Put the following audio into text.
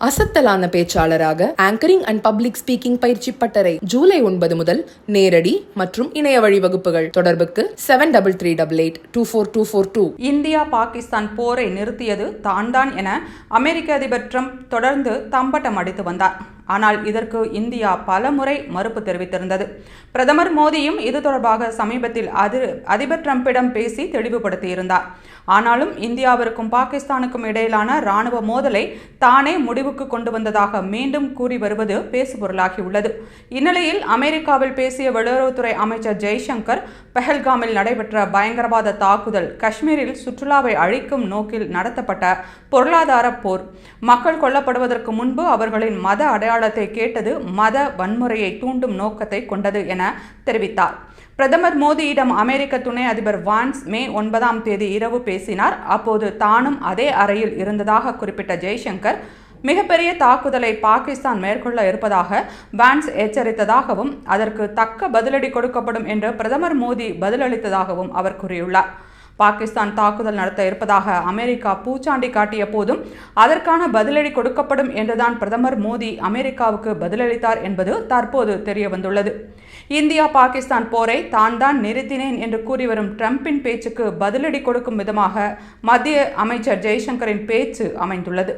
அசத்தலான பேச்சாளராக anchoring and public speaking பயிற்சி பட்டறை ஜூலை ஒன்பது முதல் நேரடி மற்றும் இணைய வழி வகுப்புகள் தொடர்புக்கு seven double three double eight two four two four two India Pakistan போரை நிறுத்தியது தான்தான் என அமெரிக்க அதிபர் ட்ரம்ப் தொடர்ந்து தம்பட்டம் அடித்து வந்தார். ஆனால் இதற்கு இந்தியா பலமுறை மறுப்பு தெரிவித்திருந்தது. பிரதமர் மோடியும் இது தொடர்பாக சமீபத்தில் அதிர் அதிபர் டிரம்பிடம் பேசி தெளிவுபடுத்தியிருந்தார். ஆனாலும் இந்தியாவிற்கும் பாகிஸ்தானுக்கும் இடையிலான ராணுவ மோதலை தானே முடிவுக்கு கொண்டு வந்ததாக மீண்டும் கூறி வருவது பேசுபொருளாகியுள்ளது. இந்நிலையில் அமெரிக்காவில் பேசிய வெளியுறவுத்துறை அமைச்சர் ஜெய்சங்கர் பெஹல்காமில் நடைபெற்ற பயங்கரவாத தாக்குதல் காஷ்மீரில் சுற்றுலாவை அழிக்கும் நோக்கில் நடத்தப்பட்ட பொருளாதார போர். மக்கள் கொல்லப்படுவதற்கு முன்பு அவர்களின் மத அடையாளத்தை கேட்டது மத வன்முறையை தூண்டும் நோக்கத்தை கொண்டது என தெரிவித்தார். பிரதமர் மோடியிடம் அமெரிக்க துணை அதிபர் வான்ஸ் மே ஒன்பதாம் தேதி இரவு பேசினார். அப்போது தானும் அதே அறையில் இருந்ததாக குறிப்பிட்ட ஜெய்சங்கர் மிகப்பெரிய தாக்குதலை பாகிஸ்தான் மேற்கொள்ள இருப்பதாக வான்ஸ் எச்சரித்ததாகவும் அதற்கு தக்க பதிலடி கொடுக்கப்படும் என்று பிரதமர் மோடி பதிலளித்ததாகவும் அவர் கூறியுள்ளார். பாகிஸ்தான் தாக்குதல் நடத்த இருப்பதாக அமெரிக்கா பூச்சாண்டி காட்டிய போதும் அதற்கான பதிலடி கொடுக்கப்படும் என்றுதான் பிரதமர் மோடி அமெரிக்காவுக்கு பதிலளித்தார் என்பது தற்போது தெரிய வந்துள்ளது இந்தியா பாகிஸ்தான் போரை தான் தான் நிறுத்தினேன் என்று கூறி வரும் டிரம்பின் பேச்சுக்கு பதிலடி கொடுக்கும் விதமாக மத்திய அமைச்சர் ஜெய்சங்கரின் பேச்சு அமைந்துள்ளது.